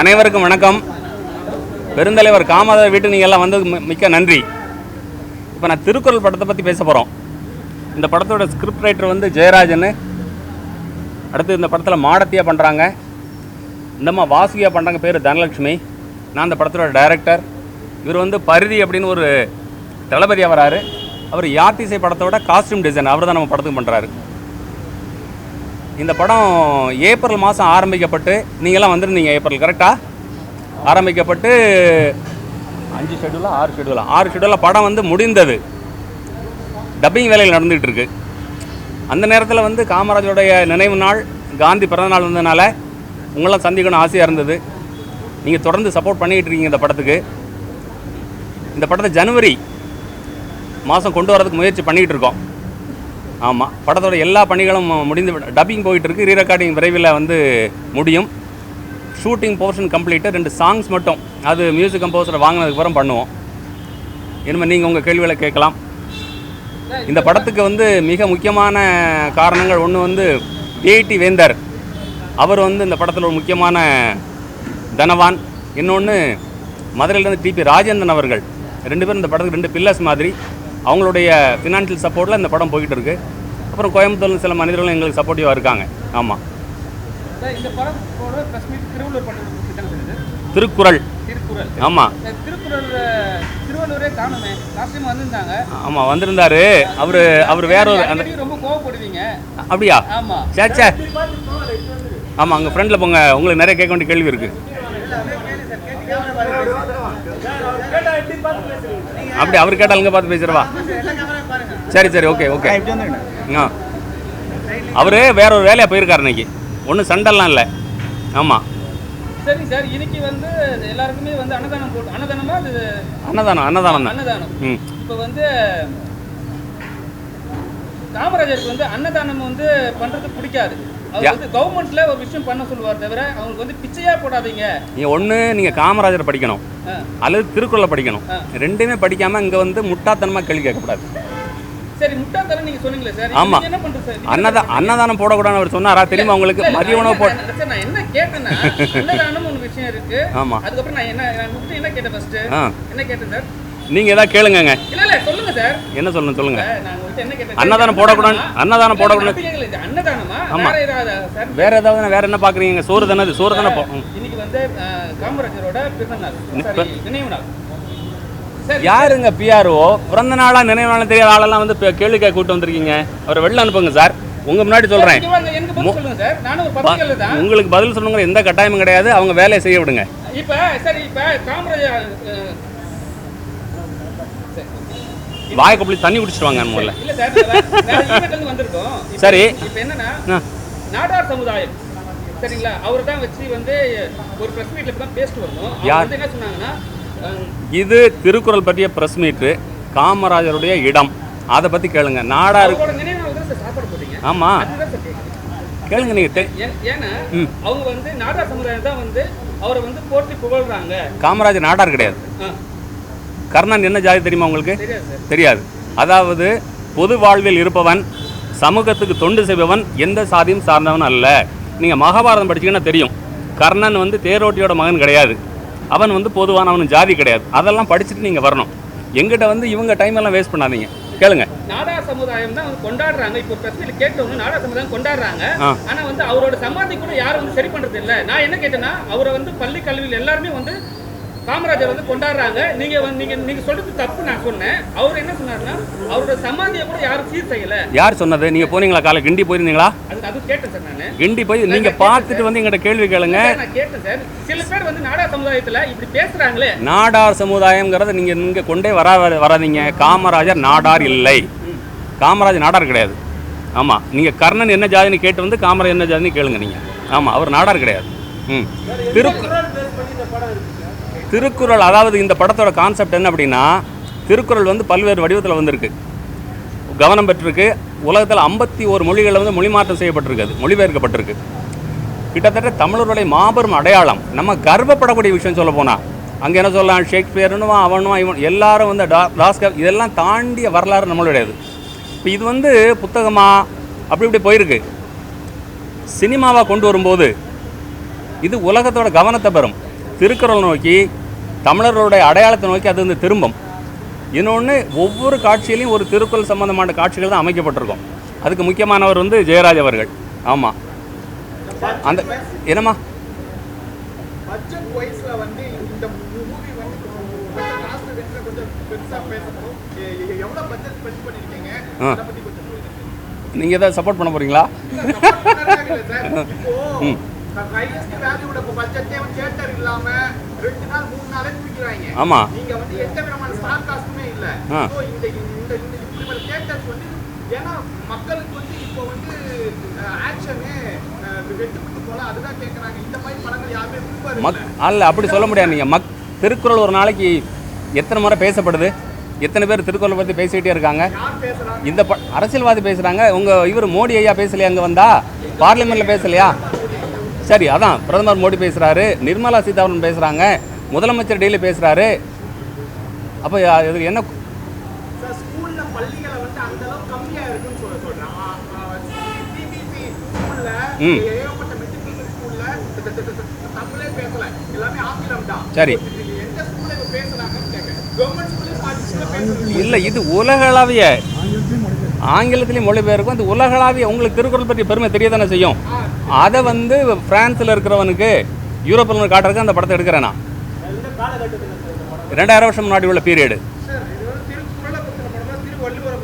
அனைவருக்கும் வணக்கம். பெருந்தலைவர் காமராஜர் வீட்டு நீங்கள் எல்லாம் வந்தது மிக்க நன்றி. இப்போ நான் திருக்குறள் படத்தை பற்றி பேச போகிறோம் இந்த படத்தோட ஸ்கிரிப்ட் ரைட்டர் வந்து ஜெயராஜன் அடுத்து இந்த படத்தில் மாடத்தியா பண்ணுறாங்க இந்தம்மா வாசுகியா பண்ணுறாங்க பேர் தனலட்சுமி. நான் இந்த படத்தோட டைரக்டர் இவர் வந்து பரிதி அப்படின்னு ஒரு தளபதியாக வராரு அவர் யாத்திசை படத்தோட காஸ்டியூம் டிசைன் அவர் தான் நம்ம படத்துக்கு பண்ணுறாரு இந்த படம் ஏப்ரல் மாதம் ஆரம்பிக்கப்பட்டு நீங்கள்லாம் வந்துருந்தீங்க ஏப்ரல் கரெக்டாக ஆரம்பிக்கப்பட்டு அஞ்சு ஷெடியூலா ஆறு ஷெடியூலா ஆறு ஷெடியூலில் படம் வந்து முடிந்தது. டப்பிங் வேலையில் நடந்துகிட்டு இருக்கு. அந்த நேரத்தில் வந்து காமராஜருடைய நினைவு நாள் காந்தி பிறந்த நாள் வந்ததுனால உங்களாம் சந்திக்கணும் ஆசையாக இருந்தது. நீங்கள் தொடர்ந்து சப்போர்ட் பண்ணிகிட்டு இருக்கீங்க இந்த படத்துக்கு. இந்த படத்தை ஜனவரி மாதம் கொண்டு வரதுக்கு முயற்சி பண்ணிகிட்டு இருக்கோம். ஆமாம் படத்தோட எல்லா பணிகளும் முடிந்து டப்பிங் போயிட்டுருக்கு. ரீ ரெக்கார்டிங் விரைவில் வந்து முடியும். ஷூட்டிங் போர்ஷன் கம்ப்ளீட்டு ரெண்டு சாங்ஸ் மட்டும். அது மியூசிக் கம்போசர் வாங்கினதுக்கப்புறம் பண்ணுவோம். இனிமேல் நீங்கள் உங்கள் கேள்விகளை கேட்கலாம். இந்த படத்துக்கு வந்து மிக முக்கியமான காரணங்கள். ஒன்று வந்து டிஐடி வேந்தர். அவர் வந்து இந்த படத்தில் ஒரு முக்கியமான தனவான். இன்னொன்று மதுரையிலேருந்து டிபி ராஜேந்திரன் அவர்கள். ரெண்டு பேரும் இந்த படத்துக்கு ரெண்டு பில்லர்ஸ் மாதிரி. அவங்களுடைய ஃபினான்ஷியல் சப்போர்ட்டில் இந்த படம் போய்கிட்டு இருக்கு அப்புறம் கோயம்புத்தூர்ல சில மனிதர்களும் எங்களுக்கு சப்போர்ட்டிவாக இருக்காங்க. ஆமாம்? திருக்குறள். ஆமாம் ஆமாம் வந்திருந்தாரு. அவர் அவர் வேற ஒரு அந்த அடிக்கடி ரொம்ப கோவப்படுவீங்க. அப்படியா? ஆமா. சே சே. ஆமாம் அங்கே ஃப்ரெண்டில் போங்க. உங்களுக்கு நிறைய கேட்க வேண்டிய கேள்வி இருக்குது அப்படி அவர் கேட்டாலுங்க பார்த்து பேசுகிறவா சரி சரி ஓகே ஓகே ஆ அவர் வேற ஒரு வேலையாக போயிருக்காரு இன்னைக்கு. ஒன்றும் சண்டெல்லாம் இல்லை. ஆமாம் சரி சார் இன்னைக்கு வந்து எல்லாருக்குமே வந்து அன்னதானம் போட்டு அன்னதானமா அது? அன்னதானம் அன்னதானம் தான். அன்னதானம். ம். இப்போ வந்து காமராஜருக்கு வந்து அன்னதானம் வந்து பண்றது பிடிக்காது. கவர்மெண்ட்ல ஒரு விஷயம் பண்ண சொல்லுவார் தவிர அவங்களுக்கு வந்து பிச்சையா போடாதீங்க. நீங்கள் ஒன்று நீங்கள் காமராஜர் படிக்கணும். அல்லது திருக்குறளை படிக்கணும். ரெண்டுமே படிக்காமல் இங்கே வந்து முட்டாத்தனமாக கேள்வி கேட்கக்கூடாது. சரி முட்டாள்தனம் நீங்க சொன்னீங்களே சார். ஆமா. நீங்க என்ன பண்றது சார்? நீங்க அன்னதா அன்னதானம் போடக்கூடாதுன்னு அவர் சொன்னாரா? தெரியுமா உங்களுக்கு? மதிய உணவு போ என்ன- சார், நான் என்ன கேட்டேன்னா அன்னதானம் ஒரு விஷயம் இருக்கு. ஆமா. அதுக்கப்புறம் நான் என்ன நான் உங்ககிட்ட என்ன கேட்டேன் ஃபர்ஸ்ட் ஆ. என்ன கேட்டேன் சார்? நீங்கள் எதாவது கேளுங்கங்க. இல்ல இல்ல சொல்லுங்க. சார். என்ன சொல்லணும் சொல்லுங்க. அன்னதானம் போடக்கூடாது அன்னதானம் போடக்கூடாது. ஆமா. வேற ஏதாவது வேற என்ன பார்க்குறீங்க சோறு தானே அது? சோறு தானே. இன்னைக்கு வந்து காமராஜரோட நினைவு நாள். யாருங்க பிஆர்ஓ பிறந்த நாளா நினைவு நாளா தெரியாத ஆளெல்லாம் வந்து கேள்வி கேட்க கூட்டு வந்திருக்கீங்க. அவரை வெளில அனுப்புங்க சார். உங்க முன்னாடி சொல்றேன். பதில் சொல்லுங்க உங்களுக்கு பதில் சொல்லணுங்கிற எந்த கட்டாயமும் கிடையாது. அவங்க வேலையை செய்ய விடுங்க. இப்ப சரி இப்ப காமராஜர். வாய் கொப்பளி தண்ணி குடிச்சிட்டு வாங்க முதல்ல சார் இப்ப- என்னன்னா. நாடார் சமுதாயம். சரிங்களா? அவர் தான் வச்சு வந்து ஒரு பிரஸ் மீட்ல தான் பேசிட்டு வந்தோம். அவங்க யார்? என்ன சொன்னாங்கன்னா இது திருக்குறள் பற்றிய பிரஸ் மீட்டு காமராஜருடைய இடம். அதை பத்தி கேளுங்க. நாடாரு அவரோட நினைவு நாள் தான் சார் சாப்பாடு போட்டீங்க ஆமா. அதுதான் சார் கேட்குறேன் கேளுங்க நீங்க. ஏன்னா. அவங்க வந்து நாடார் சமுதாயம் தான் வந்து அவரை வந்து போற்றி புகழ்றாங்க. காமராஜர் நாடார் கிடையாது. கர்ணன் என்ன ஜாதி தெரியுமா உங்களுக்கு? தெரியாது. அதாவது பொது வாழ்வில் இருப்பவன் சமூகத்துக்கு தொண்டு செய்பவன் எந்த சாதியும் சார்ந்தவன் அல்ல. நீங்கள் மகாபாரதம் படிச்சீங்கன்னா தெரியும். கர்ணன் வந்து தேரோட்டியோட மகன் கிடையாது. அவன் வந்து பொதுவானவன் ஜாதி கிடையாது. அதெல்லாம் படிச்சுட்டு நீங்கள் வரணும். எங்கிட்ட வந்து இவங்க டைம் எல்லாம் வேஸ்ட் பண்ணாதீங்க. கேளுங்க. நாடார் சமுதாயம் தான் கொண்டாடுறாங்க. இப்போ பிரச்சனையில கேட்டவங்க நாடார் சமுதாயம் கொண்டாடுறாங்க. ஆனா வந்து அவரோட சமாதி கூட யாரும் வந்து சரி பண்றது இல்ல நான் என்ன கேட்டேன்னா அவரை வந்து பள்ளி கல்வியில் எல்லாருமே வந்து காமராஜர் வந்து கொண்டாடுறாங்க. நீங்க நீங்க நீங்க சொல்றது தப்பு நான் சொன்னேன். அவர் என்ன சொன்னாருன்னா அவரோட சமாதியை கூட யாரும் சீர் செய்யல. யார் சொன்னது? நீங்கள் போனீங்களா காலை கிண்டி போயிருந்தீங்களா? அதுக்கு அது கேட்டேன் சார் நானு. கிண்டி போய் நீங்கள் பார்த்துட்டு வந்து எங்கிட்ட கேள்வி கேளுங்க. நான் கேட்டேன் சார். சில பேர் வந்து நாடார் சமுதாயத்துல இப்படி பேசுறாங்களே. நாடார் சமுதாயங்கிறத நீங்கள் இங்கே கொண்டே வரா வராதீங்க. காமராஜர் நாடார் இல்லை. காமராஜர் நாடார் கிடையாது. ஆமாம் நீங்கள் கர்ணன் என்ன ஜாதின்னு கேட்டு வந்து காமராஜர் என்ன ஜாதின்னு கேளுங்க நீங்கள் ஆமாம் அவர் நாடார் கிடையாது. ம். திருக்கு திருக்குறள் அதாவது இந்த படத்தோட கான்செப்ட் என்ன அப்படின்னா திருக்குறள் வந்து பல்வேறு வடிவத்தில் வந்திருக்கு. கவனம் பெற்றிருக்கு. உலகத்தில் ஐம்பத்தி ஒரு மொழிகளில் வந்து மொழிமாற்றம் செய்யப்பட்டிருக்கு மொழிபெயர்க்கப்பட்டிருக்கு. கிட்டத்தட்ட தமிழர்களுடைய மாபெரும் அடையாளம் நம்ம கர்வப்படக்கூடிய விஷயம் சொல்ல போனால் அங்கே என்ன சொல்லலாம்? ஷேக்ஸ்பியர்னுவா அவனுவா இவன் எல்லாரும் வந்து டா டாஸ்கர் இதெல்லாம் தாண்டிய வரலாறு நம்மளுடையது. இப்போ இது வந்து புத்தகமாக அப்படி இப்படி போயிருக்கு. சினிமாவாக கொண்டு வரும்போது இது உலகத்தோட கவனத்தை பெறும். திருக்குறள் நோக்கி தமிழர்களுடைய அடையாளத்தை நோக்கி அது வந்து திரும்பும். இன்னொன்று ஒவ்வொரு காட்சியிலையும் ஒரு திருக்குறள் சம்பந்தமான காட்சிகள் தான் அமைக்கப்பட்டிருக்கும். அதுக்கு முக்கியமானவர் வந்து ஜெயராஜ் அவர்கள். ஆமாம் அந்த என்னம்மா? நீங்கள் எதாவது சப்போர்ட் பண்ண போகிறீங்களா ம். Value-ட இப்போ budget-ஏ வந்து theatre இல்லாம ரெண்டு நாள் மூணு நாளே தூக்கிடுவாங்க. ஆமாம் நீங்க வந்து எந்த விதமான star cast-உமே இல்ல. So, இந்த இந்த theatres வந்து ஏன்னா மக்களுக்கு வந்து இப்போ வந்து ஆக்ஷனு வெட்டு குத்து போல. அதுதான் கேட்கறாங்க இந்த மாதிரி படங்கள் யாருமே மக். அல்ல அப்படி சொல்ல முடியாது நீங்கள் மக் திருக்குறள் ஒரு நாளைக்கு எத்தனை முறை பேசப்படுது? எத்தனை பேர் திருக்குறளை பற்றி பேசிக்கிட்டே இருக்காங்க? இந்த ப அரசியல்வாதி பேசுகிறாங்க உங்கள் இவர் மோடி ஐயா பேசலையா? அங்கே வந்தா? பார்லிமெண்ட்டில் பேசலையா? சரி அதான். பிரதமர் மோடி பேசுகிறாரு நிர்மலா சீதாராமன் பேசுகிறாங்க முதலமைச்சர் டெய்லி பேசுகிறாரு அப்போ இது என்ன? ம். சரி. இல்லை இது உலகளாவிய ஆங்கிலத்திலையும் மொழிபெயர்க்கும் அந்த உலகளாவிய உங்களுக்கு திருக்குறள் பற்றி பெருமை தெரிய தானே செய்யும்? அதை வந்து ஃப்ரான்ஸில் இருக்கிறவனுக்கு யூரோப்பில் காட்டுறதுக்கு அந்த படத்தை எடுக்கிறேன்? நான் ரெண்டாயிரம் வருஷம் முன்னாடி உள்ள பீரியடு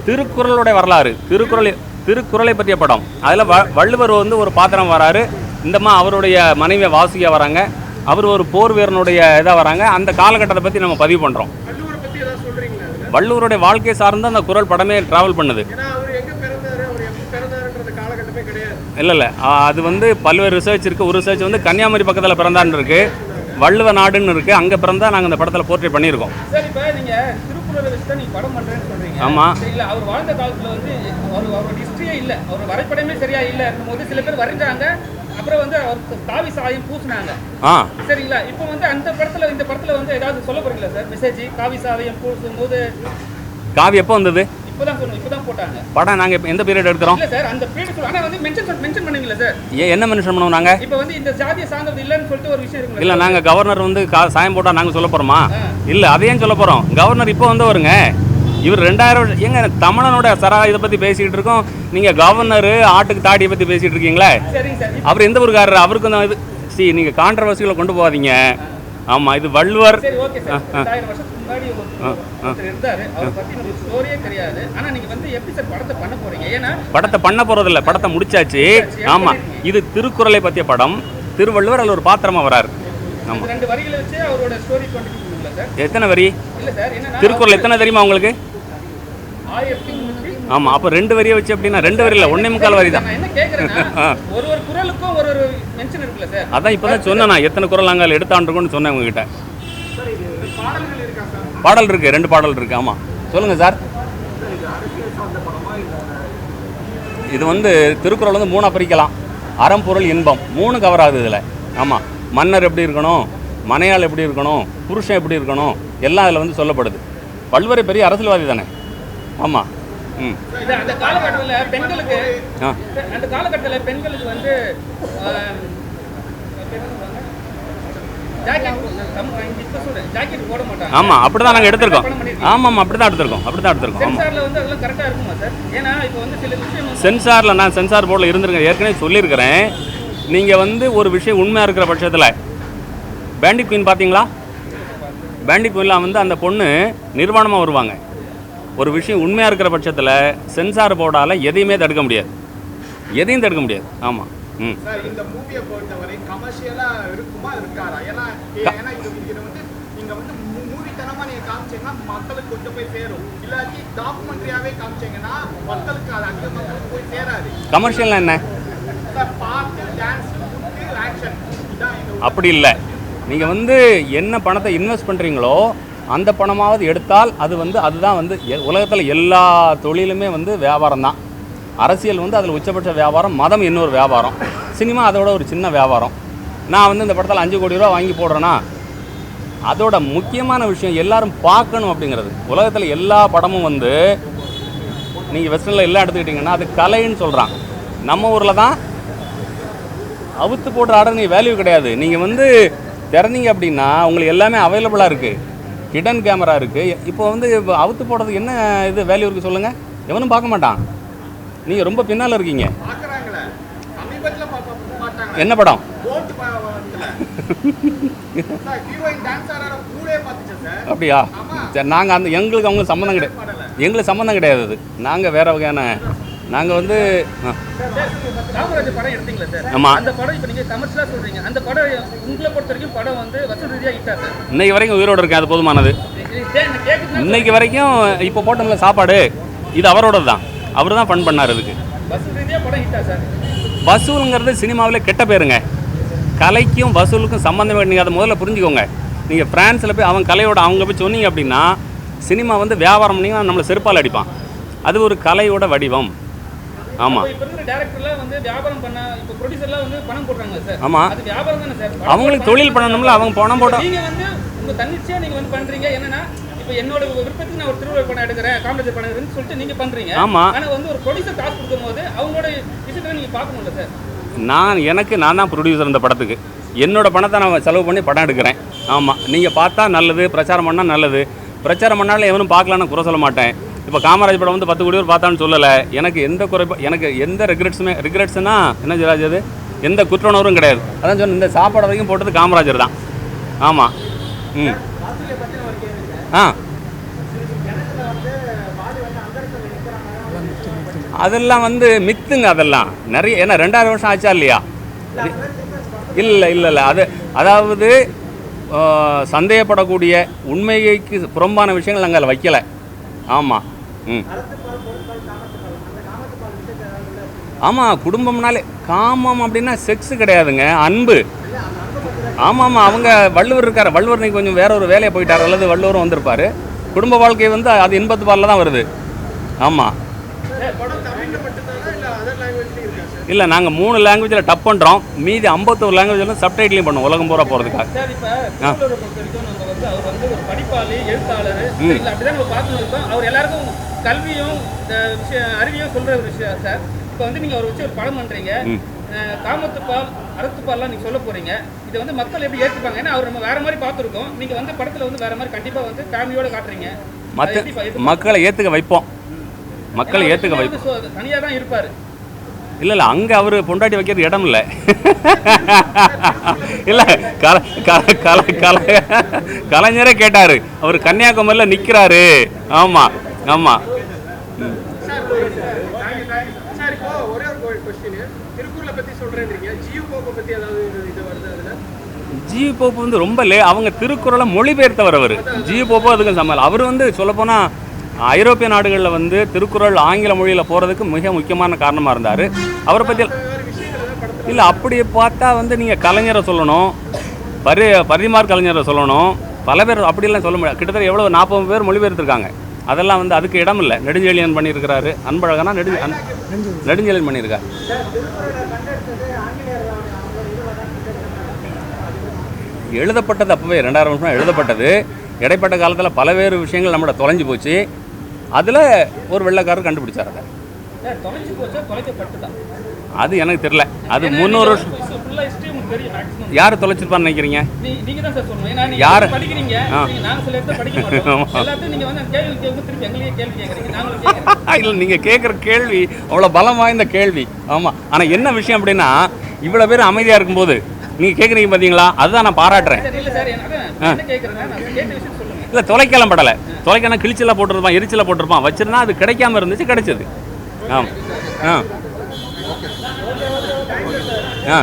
திருக்குறளுடைய வரலாறு திருக்குறள் திருக்குறளை பற்றிய படம். அதில் வ வள்ளுவர் வந்து ஒரு பாத்திரம் வராரு. இந்தம்மா அவருடைய மனைவியை வாசிக்க வராங்க. அவர் ஒரு போர் வீரனுடைய இதாக வராங்க. அந்த காலகட்டத்தை பற்றி நம்ம பதிவு பண்ணுறோம் வள்ளுவரை பத்தி ஏதாவது சொல்றீங்களா அதுல வள்ளுவருடைய வாழ்க்கை சார்ந்து அந்த குறள் படமே ட்ராவல் பண்ணுது. இல்லை இல்லை. அது வந்து பல்வேறு ரிசர்ச் இருக்குது ஒரு ரிசர்ச் வந்து கன்னியாகுமரி பக்கத்தில் பிறந்தான்னு இருக்குது வள்ளுவ நாடுன்னு இருக்குது அங்கே பிறந்தா நாங்கள் இந்த படத்தில் போர்ட்ரேட் பண்ணியிருக்கோம். சரி இப்போ நீங்க திருக்குறளை வச்சு தான் படம் பண்றேன்னு சொல்றீங்க. ஆமா. சரி, இல்ல அவர் வாழ்ந்த காலத்துல வந்து அவர் அவரோட ஹிஸ்டரியே இல்ல. அவர் வரைபடமே சரியா இல்ல சில பேர் வரைஞ்சாங்க. அப்புறம் வந்து அவருக்கு காவி சாயம் பூசினாங்க. ஆ. சரிங்களா? இப்போ வந்து அந்த படத்துல இந்த படத்துல வந்து ஏதாவது சொல்ல போறீங்களா சார்? மெசேஜ் காவி சாயம் பூசும் போது காவி எப்போ வந்தது? படம் நாங்கள் எந்த பீரியட் எடுக்கிறோம்? வந்து என்ன மென்ஷன் பண்ணுவோம் வந்து இருக்குல்ல இல்லை நாங்கள் கவர்னர் வந்து சாயம் போட்டால் நாங்கள் சொல்ல போகிறோமா இல்லை அதையும் சொல்ல கவர்னர் இப்போ வந்தவருங்க. இவர் ரெண்டாயிரம் ஏங்க தமிழனோட சரா இதை பற்றி பேசிக்கிட்டு இருக்கோம். நீங்கள் கவர்னர் ஆட்டுக்கு தாடியை பற்றி பேசிகிட்டு இருக்கீங்களே? அவர் எந்த ஊருக்காரர்? அவருக்கு இது சி நீங்கள் கான்ட்ரவர்சிகளை கொண்டு போகாதீங்க. ஆமாம் இது வள்ளுவர். முன்னாடி இருந்தாரு. அவரை பத்தி நமக்கு ஸ்டோரியே தெரியாது. ஆனா நீங்க வந்து எப்படி சார் படத்தை பண்ண போறீங்க. ஏன்னா படத்தை பண்ண படத்தை முடிச்சாச்சு. ஆமாம் இது திருக்குறளை பற்றிய படம். திருவள்ளுவர் அதில் ஒரு பாத்திரமா வராரு. ஆமாம் இந்த ரெண்டு வரிகளை வச்சு அவரோட ஸ்டோரி கண்டினியூ பண்ணுங்களா சார்? எத்தனை வரி? திருக்குறள் எத்தனை தெரியுமா உங்களுக்கு? ஆமாம் அப்போ ரெண்டு வரியை வச்சு அப்படின்னா ரெண்டு வரி இல்லை முக்கால் வரி தான். ஒரு ஒரு குரலுக்கும் ஒரு ஒரு மென்ஷன் இருக்குல்ல சார்? அதான் இப்போ தான் சொன்னேன் நான். எத்தனை குரல் நாங்கள் எடுத்தாண்டுருக்கோன்னு சொன்னேன் உங்ககிட்ட சார் இது பாடல்கள் இருக்கா சார் பாடல் இருக்குது ரெண்டு பாடல் இருக்குது ஆமாம் சொல்லுங்கள் சார். இது வந்து திருக்குறள் வந்து மூணாக பிரிக்கலாம். அறம் பொருள் இன்பம். மூணு கவர் ஆகுது இதில். ஆமாம் மன்னர் எப்படி இருக்கணும்? மனையாள் எப்படி இருக்கணும்? புருஷன் எப்படி இருக்கணும்? எல்லாம் அதில் வந்து சொல்லப்படுது. வள்ளுவரை பெரிய அரசியல்வாதி தானே. ஆமாம் ம். அந்த காலகட்டத்துல பெண்களுக்கு ஆ. அந்த காலகட்டத்துல பெண்களுக்கு வந்து ஜாக்கெட் இப்ப சொல்றேன் ஜாக்கெட் போட மாட்டாங்க ஆமாம் அப்படி தான் நாங்கள் எடுத்திருக்கோம். ஆமாம் ஆமாம் அப்படி தான் எடுத்திருக்கோம். அப்படி தான் எடுத்திருக்கோம். ஆமாம் சென்சார்ல நான் சென்சார் போர்டில் இருந்திருக்கேன். ஏற்கனவே சொல்லியிருக்கிறேன். நீங்கள் வந்து ஒரு விஷயம் உண்மையாக இருக்கிற பட்சத்தில் பேண்டிட் குயின் பார்த்தீங்களா? பேண்டிட் குயினில் வந்து அந்த பொண்ணு நிர்வாணமாக வருவாங்க. ஒரு விஷயம் உண்மையாக இருக்கிற பட்சத்தில் சென்சார் போர்டால் எதையுமே தடுக்க முடியாது. எதையும் தடுக்க முடியாது. ஆமாம் சார் இந்த மூவியை பொறுத்தவரை கமர்ஷியலா இருக்குமா இருக்காரா ஏன்னா ஏன்னா இது இது வந்து நீங்க வந்து மூவித்தனமா நீங்க காமிச்சீங்கன்னா மக்களுக்கு கொண்டு போய் சேரும். இல்லாட்டி டாக்குமெண்ட்ரியாவே காமிச்சீங்கன்னா மக்களுக்கு அது அதிக மக்களுக்கு போய் சேராது. கமர்ஷியல்னா என்ன? சார் பாட்டு டான்ஸ் ஆக்ஷன் அப்படி இல்லை. நீங்கள் வந்து என்ன பணத்தை இன்வெஸ்ட் பண்ணுறீங்களோ அந்த பணமாவது எடுத்தால் அது வந்து அதுதான் வந்து உலகத்தில் எல்லா தொழிலுமே வந்து வியாபாரம் தான் அரசியல் வந்து அதில் உச்சபட்ச வியாபாரம் மதம் இன்னொரு வியாபாரம். சினிமா அதோட ஒரு சின்ன வியாபாரம். நான் வந்து இந்த படத்தில் அஞ்சு கோடி ரூபா வாங்கி போடுறேன்னா அதோட முக்கியமான விஷயம் எல்லாரும் பார்க்கணும் அப்படிங்கிறது. உலகத்தில் எல்லா படமும் வந்து நீங்கள் வெஸ்டர்னில் எல்லாம் எடுத்துக்கிட்டிங்கன்னா அது கலைன்னு சொல்கிறான் நம்ம ஊரில் தான் அவுத்து போடுற ஆர்டர் நீ வேல்யூ கிடையாது. நீங்கள் வந்து திறந்தீங்க அப்படின்னா உங்களுக்கு எல்லாமே அவைலபிளாக இருக்குது ஹிடன் கேமரா இருக்குது இப்போ வந்து இப்போ அவுத்து போடுறதுக்கு என்ன இது வேல்யூ இருக்குது சொல்லுங்கள் எவனும் பார்க்க மாட்டான். நீங்கள் ரொம்ப பின்னால் இருக்கீங்க. என்ன படம்? அப்படியா. சரி நாங்கள் அந்த எங்களுக்கு அவங்களுக்கு சம்மந்தம் கிடையாது. எங்களுக்கு சம்மந்தம் கிடையாது அது. நாங்கள் வேற வகையான நாங்கள் வந்து ஆ, சார், காமராஜர் படம் எடுத்தீங்களா சார்? ஆமா. அந்த படம் இப்போ நீங்க கமர்ஷியலா சொல்றீங்க. அந்த படம் உங்களை பொறுத்த வரைக்கும் படம் வந்து வசூல் ரீதியா ஹிட்டா சார். இன்னைக்கு வரைக்கும் உயிரோடு இருக்கேன் அது போதுமானது. இன்னைக்கு வரைக்கும் இப்போ போட்டோம்ல சாப்பாடு. இது அவரோடது தான் அவர் தான் ஃபன் பண்ணார் சார் வசூலுங்கிறது சினிமாவில் கெட்ட பேருங்க. கலைக்கும் வசூலுக்கும் சம்மந்தமே நீங்கள் அதை முதல்ல புரிஞ்சுக்கோங்க. நீங்கள் ஃப்ரான்ஸில் போய் அவன் கலையோட அவங்க போய் சொன்னீங்க அப்படின்னா சினிமா வந்து வியாபாரம் பண்ணிங்கன்னா நம்மளை செருப்பால் அடிப்பான். அது ஒரு கலையோட வடிவம். ஆமாம் ஆமாம் அவங்களுக்கு தொழில் பண்ணணும்ல அவங்க பணம் போட இப்போ என்னோட விருப்பத்துக்கு நான் ஒரு திருவிழா படம் எடுக்கிறேன் காமெடி படம் எடுக்கிறேன்னு சொல்லிட்டு நீங்க பண்றீங்க. ஆமா. ஆனா வந்து ஒரு ப்ரொடியூசர் காசு கொடுக்கும்போது அவங்களோட விஷயத்தை நீங்க பார்க்கணும்ல சார்? நான் எனக்கு நான் தான் ப்ரொடியூசர் இந்த படத்துக்கு. என்னோட பணத்தை நான் செலவு பண்ணி படம் எடுக்கிறேன். ஆமாம் நீங்கள் பார்த்தா நல்லது பிரச்சாரம் பண்ணால் நல்லது. பிரச்சாரம் பண்ணாலும் எவனும் பார்க்கலான்னு குறை சொல்ல மாட்டேன். இப்போ காமராஜ் படம் வந்து பத்து கோடி பேர் பார்த்தான்னு சொல்லலை. எனக்கு எந்த குறை எனக்கு எந்த ரெக்ரெட்ஸுமே ரெக்ரெட்ஸ்னா என்ன ஜிராஜ் அது? எந்த குற்றணர்வும் கிடையாது. அதான் சொன்னேன் இந்த சாப்பாடு வரைக்கும் போட்டது காமராஜர் தான். ஆமாம் ம். ஆ. அதெல்லாம் வந்து மித்துங்க அதெல்லாம். நிறைய ஏன்னா ரெண்டாயிரம் வருஷம் ஆச்சா இல்லையா? இல்லை இல்லை இல்லை. அது அதாவது சந்தேகப்படக்கூடிய உண்மைக்கு புறம்பான விஷயங்கள் நாங்கள் அதில் வைக்கலை. ஆமாம் ம். ஆமாம் குடும்பம்னாலே காமம் அப்படின்னா செக்ஸ் கிடையாதுங்க. அன்பு. ஆமாம் ஆமாம் அவங்க வள்ளுவர் இருக்கார். வள்ளுவர் இன்னைக்கு கொஞ்சம் வேற ஒரு வேலையை போயிட்டார். அல்லது வள்ளுவரும் வந்திருப்பார். குடும்ப வாழ்க்கை வந்து அது இன்பத்து பாலில் தான் வருது. ஆமாம் இல்ல நாங்கள் மூணு லாங்குவேஜில் டப் பண்ணுறோம் மீதி ஐம்பத்தோரு லாங்குவேஜில் சப்டைட்லையும் பண்ணுவோம். உலகம் பூரா போகிறதுக்காக கல்வியும் அறிவியும் ஒரு விஷயம் சார். இப்போ வந்து நீங்க அவர் வச்சு ஒரு படம் பண்றீங்க. அஹ், காமத்துப்பால் அறத்துப்பால்லாம் நீங்க சொல்ல போறீங்க. இதை வந்து மக்கள் எப்படி ஏற்றுப்பாங்க ஏன்னா அவர் நம்ம வேற மாதிரி பார்த்துருக்கோம். நீங்க வந்து படத்துல வந்து வேற மாதிரி கண்டிப்பா வந்து ஃபேமிலியோட காட்டுறீங்க. மற்ற மக்களை ஏற்றுக்க வைப்போம். மக்களை ஏற்றுக்க வைப்போம் வந்து சோ- தனியா தான் இருப்பாரு. இல்லை இல்லை அங்கே அவர் பொண்டாட்டி வைக்கிறது இடம் இல்லை. இல்லை கல கல கல கல கலைஞரே கேட்டார். அவர் கன்னியாகுமரியில் நிற்கிறாரு ஆமாம் ஆமாம் ஜி போப்பு வந்து ரொம்ப லே அவங்க திருக்குறளை மொழிபெயர்த்தவர் அவர். ஜி போப்பு அதுக்கு சமையல் அவர் வந்து சொல்லப்போனால் ஐரோப்பிய நாடுகளில் வந்து திருக்குறள் ஆங்கில மொழியில் போகிறதுக்கு மிக முக்கியமான காரணமாக இருந்தார். அவரை பற்றி இல்லை அப்படி பார்த்தா வந்து நீங்கள் கலைஞரை சொல்லணும். பரி பரிமார் கலைஞரை சொல்லணும். பல பேர் அப்படிலாம் சொல்ல முடியாது. கிட்டத்தட்ட எவ்வளோ நாற்பது பேர் மொழிபெயர்த்திருக்காங்க. அதெல்லாம் வந்து அதுக்கு இடம் இல்லை நெடுஞ்செழியன் பண்ணியிருக்கிறாரு. அன்பழகனா நெடு நெடுஞ்செழியன் பண்ணியிருக்காரு எழுதப்பட்டது அப்போவே ரெண்டாயிரம் வருஷம் எழுதப்பட்டது. இடைப்பட்ட காலத்தில் பலவேறு விஷயங்கள் நம்மளோட தொலைஞ்சு போச்சு. அதில் ஒரு வெள்ளைக்காரர் கண்டுபிடிச்சார் அதை. அது எனக்கு தெரியல. அது முந்நூறு வருஷம் யார் தொலைச்சிருப்பான்னு நினைக்கிறீங்க? யாரு? இல்லை நீங்கள் கேட்குற கேள்வி அவ்வளோ பலம் வாய்ந்த கேள்வி. ஆமாம் ஆனால் என்ன விஷயம் அப்படின்னா இவ்வளோ பேர் அமைதியாக இருக்கும்போது நீங்கள் கேட்குறீங்க பார்த்தீங்களா அதுதான் நான் பாராட்டுறேன். இல்ல தொலைக்கலாம் படலை. தொலைக்கலாம் கிழிச்சல போட்டிருப்பான் எரிச்சல போட்டிருப்பான். வச்சிருந்தா அது கிடைக்காம இருந்துச்சு கிடைச்சது. ஆ ஆ. ஆ.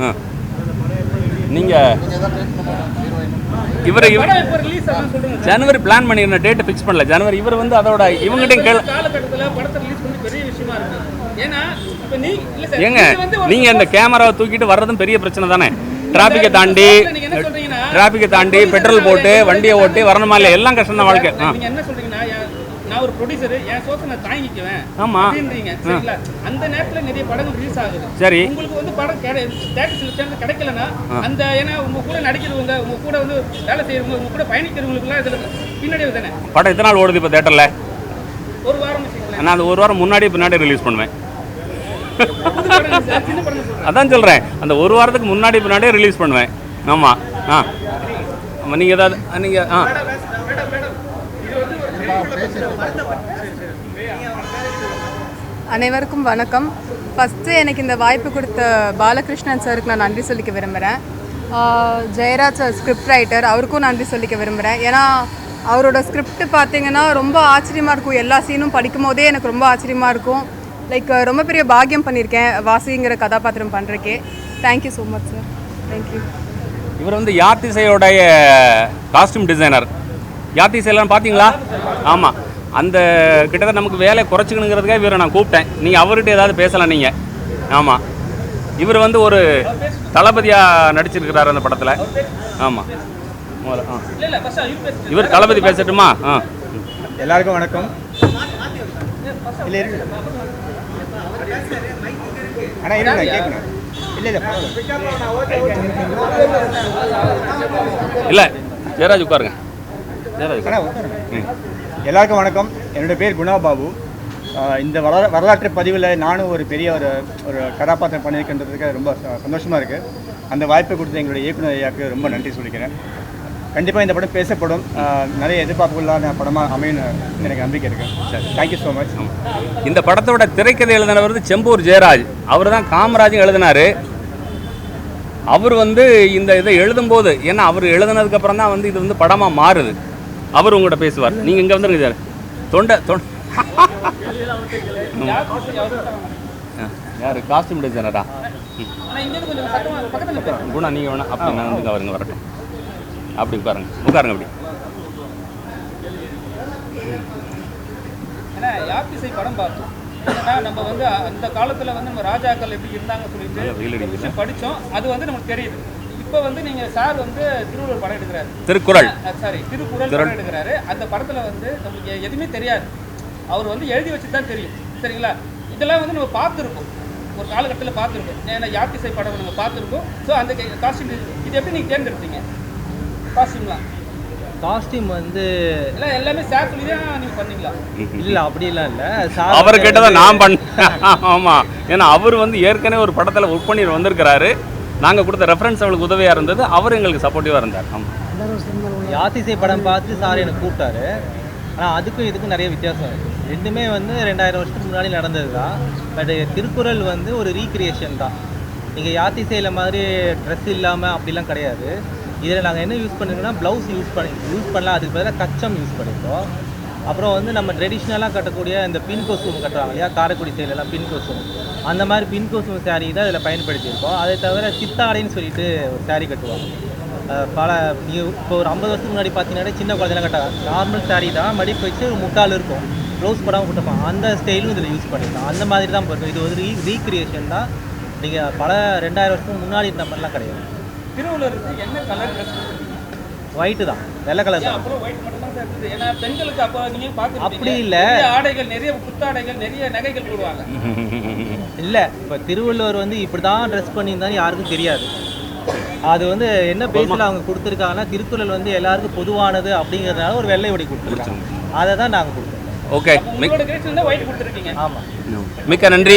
ஆ. நீங்கள் இவர் இவர் ஜனவரி பிளான் பண்ணியிருந்த டேட்டு ஃபிக்ஸ் பண்ணல. ஜனவரி இவர் வந்து அதோட இவங்ககிட்டயும் கேள் காலகட்டத்துல படத்தை ரிலீஸ் பண்ணி பெரிய விஷயமா இருக்கு. ஏன்னா இப்ப நீ இல்ல சார் ஏங்க நீங்க வந்து ஒரு- நீங்க இந்த கேமராவை தூக்கிட்டு வர்றதும் பெரிய பிரச்சனை தானே? டிராபிக்கை தாண்டி நீங்க என்ன சொல்றீங்கன்னா டிராபிக்கை தாண்டி பெட்ரோல் போட்டு வண்டியை ஓட்டி வரணுமா இல்லையா? எல்லாம் கஷ்டம் தான் வாழ்க்கை. என்ன நான் ஒரு ப்ரொடியூசர் என் சோத்தை நான் தாங்கிக்குவேன் ஆமா. அப்படின்றீங்க. சரிங்களா? அந்த நேரத்துல நிறைய படங்கள் ரிலீஸ் ஆகுது. சரி. உங்களுக்கு வந்து படம் தேட்டர் சில கிடைக்கலன்னா அந்த ஏன்னா உங்க கூட நடிக்கிறவங்க உங்க கூட வந்து வேலை செய்யறவங்க உங்க கூட பயணிக்கிறவங்களுக்குலாம் இதுல பின்னாடி தானே? படம் எத்தனை நாள் ஓடுது இப்போ தேட்டரில் ஒரு வாரம் நான் அது ஒரு வாரம் முன்னாடி பின்னாடி ரிலீஸ் பண்ணுவேன். அதான் சொல்கிறேன் அந்த ஒரு வாரத்துக்கு முன்னாடி பின்னாடியே ரிலீஸ் பண்ணுவேன். ஆமாம் ஆ. ஆமாம் நீங்கள் ஏதாவது நீங்கள் ஆ. அனைவருக்கும் வணக்கம். ஃபஸ்ட்டு எனக்கு இந்த வாய்ப்பு கொடுத்த பாலகிருஷ்ணன் சாருக்கு நான் நன்றி சொல்லிக்க விரும்புகிறேன் ஜெயராஜ் சார் ஸ்கிரிப்ட் ரைட்டர் அவருக்கும் நன்றி சொல்லிக்க விரும்புகிறேன் ஏன்னா அவரோட ஸ்கிரிப்ட் பார்த்தீங்கன்னா ரொம்ப ஆச்சரியமாக இருக்கும். எல்லா சீனும் படிக்கும் போதே எனக்கு ரொம்ப ஆச்சரியமாக இருக்கும். லைக் ரொம்ப பெரிய பாக்கியம் பண்ணியிருக்கேன் வாசிங்கிற கதாபாத்திரம் பண்ணுறக்கே thank you so much sir thank you இவர் வந்து யாத்திசையோடைய காஸ்டியூம் டிசைனர் யாத்திசையெல்லாம் பார்த்தீங்களா? ஆமாம் அந்த கிட்டத்தட்ட நமக்கு வேலை குறைச்சிக்கணுங்கிறதுக்காக இவரை நான் கூப்பிட்டேன். நீங்கள் அவர்கிட்ட ஏதாவது பேசலாம் நீங்கள் ஆமாம் இவர் வந்து ஒரு தளபதியாக நடிச்சிருக்கிறார் அந்த படத்தில். ஆமாம் முதல்ல ஆ. இவர் தளபதி பேசட்டுமா? ஆ. எல்லாருக்கும் வணக்கம். இல்லை இருக்கு கேட்கணும் இல்லை இல்லை இல்லை ஜெயராஜ் உட்காருங்க. எல்லாருக்கும் வணக்கம். என்னோட பேர் குணா பாபு. இந்த வரலா வரலாற்று பதிவில் நானும் ஒரு பெரிய ஒரு ஒரு கதாபாத்திரம் பண்ணியிருக்கின்றதுக்கு ரொம்ப ச- சந்தோஷமா இருக்குது அந்த வாய்ப்பை கொடுத்த எங்களுடைய இயக்குனர் ஐயாவுக்கு ரொம்ப நன்றி சொல்லிக்கிறேன். கண்டிப்பாக இந்த படம் பேசப்படும். நிறைய எதிர்பார்ப்புகளான படமாக அமையும் எனக்கு நம்பிக்கை இருக்குது தேங்க்யூ ஸோ மச் இந்த படத்தோட திரைக்கதை எழுதினவர் வந்து செம்பூர் ஜெயராஜ். அவர் தான் காமராஜும் எழுதினாரு. அவர் வந்து இந்த இதை எழுதும்போது ஏன்னா அவர் எழுதுனதுக்கு அப்புறம் தான் வந்து இது வந்து படமாக மாறுது. அவர் உங்கள்கிட்ட பேசுவார். நீங்கள் இங்கே வந்துருங்க சார். தொண்டை தொண்டை யார்? காஸ்டியூம் டிசைனரா குணா நீங்கள் வேணா அப்படி நான் வந்து அவருங்க வரட்டும். அப்படி உட்காருங்க. உட்காருங்க அப்படி. ஏன்னா யாத்திசை படம் பார்த்தோம். ஏன்னா நம்ம வந்து அந்த காலத்துல வந்து நம்ம ராஜாக்கள் எப்படி இருந்தாங்க சொல்லிட்டு படிச்சோம். அது வந்து நமக்கு தெரியுது. இப்போ வந்து நீங்க சார் வந்து திருவள்ளுவர் படம் எடுக்கிறாரு. திருக்குறள். சாரி திருக்குறள் படம் எடுக்கிறாரு. அந்த படத்துல வந்து நமக்கு எதுவுமே தெரியாது. அவர் வந்து எழுதி வச்சு தான் தெரியும். சரிங்களா? இதெல்லாம் வந்து நம்ம பார்த்துருக்கோம் ஒரு காலகட்டத்தில் பார்த்துருக்கோம் ஏன்னா யாத்திசை படம் நம்ம பார்த்துருக்கோம் ஸோ அந்த காஸ்டியூம் இது எப்படி நீங்கள் தேர்ந்தெடுத்தீங்க? காஸ்டியூம்லாம் காஸ்டியூம் வந்து எல்லாம் எல்லாமே சார் சொல்லி தான் நீங்கள் பண்ணீங்களா? இல்ல அப்படிலாம் இல்ல. அவர் கேட்டதை நான் பண்ணேன் ஆமாம் ஏன்னா அவர் வந்து ஏற்கனவே ஒரு படத்தில் ஒர்க் பண்ணி வந்திருக்கிறாரு. நாங்கள் கொடுத்த ரெஃபரன்ஸ் அவளுக்கு உதவியாக இருந்தது. அவர் எங்களுக்கு சப்போர்ட்டிவாக இருந்தார். ஆமாம் யாத்திசை படம் பார்த்து சார் எனக்கு கூப்பிட்டாரு. ஆனால் அதுக்கும் இதுக்கும் நிறைய வித்தியாசம் இருக்குது ரெண்டுமே வந்து ரெண்டாயிரம் வருஷத்துக்கு முன்னாடி நடந்தது தான் பட் திருக்குறள் வந்து ஒரு ரீக்ரியேஷன் தான். நீங்கள் யாத்திசையில் மாதிரி ட்ரெஸ் இல்லாமல் அப்படிலாம் கிடையாது. இதில் நாங்கள் என்ன யூஸ் பண்ணிருக்கோம்னா ப்ளவுஸ் யூஸ் பண்ணி யூஸ் பண்ணலாம். அதுக்கு பதிலாக கச்சம் யூஸ் பண்ணியிருக்கோம் அப்புறம் வந்து நம்ம ட்ரெடிஷ்னலாக கட்டக்கூடிய இந்த பின் கோஸ்டூம் கட்டுறாங்க இல்லையா? காரைக்குடி சைடுலலாம் பின் கோஸ்டூம் அந்த மாதிரி பின் கோஸ்டூம் saree தான் இதில் பயன்படுத்தியிருக்கோம். அதை தவிர சித்தாடைன்னு சொல்லிட்டு ஒரு saree கட்டுவாங்க. பல இப்போ ஒரு ஐம்பது வருஷத்துக்கு முன்னாடி பார்த்தீங்கன்னா சின்ன குழந்தைலாம் கட்டாங்க. நார்மல் saree தான் மடிப்பு வச்சு முக்கால் இருக்கும். ப்ளவுஸ் படம் கொடுத்துருப்பாங்க அந்த ஸ்டைலும் இதில் யூஸ் பண்ணியிருக்கோம். அந்த மாதிரி தான் போயிருக்கும் இது ஒரு ரீ ரீக்ரியேஷன் தான். நீங்கள் பல ரெண்டாயிரம் வருஷத்துக்கு முன்னாடி இந்த மாதிரிலாம் கிடையாது. திருவள்ளுவருக்கு என்ன கலர் ஒயிட்டு தான். வெள்ளை கலர் தான். ஏன்னா பெண்களுக்கு அப்போ நீங்கள் பார்த்து அப்படி இல்ல. ஆடைகள் நிறைய புத்தாடைகள் நிறைய நகைகள் போடுவாங்க. இல்லை இப்போ திருவள்ளுவர் வந்து இப்படி தான் ட்ரெஸ் பண்ணியிருந்தாலும் யாருக்கும் தெரியாது. அது வந்து என்ன பேஸில் அவங்க கொடுத்துருக்காங்கன்னா திருக்குறள் வந்து எல்லாருக்கும் பொதுவானது அப்படிங்கிறதுனால ஒரு வெள்ளை உடை கொடுத்துருக்காங்க. அதை தான் நாங்கள் கொடுத்துருக்கோம் ஓகே மிக் உங்களோட கிரேஸ் வந்து ஒயிட் கொடுத்துருக்கீங்க. ஆமாம் மிக்க நன்றி.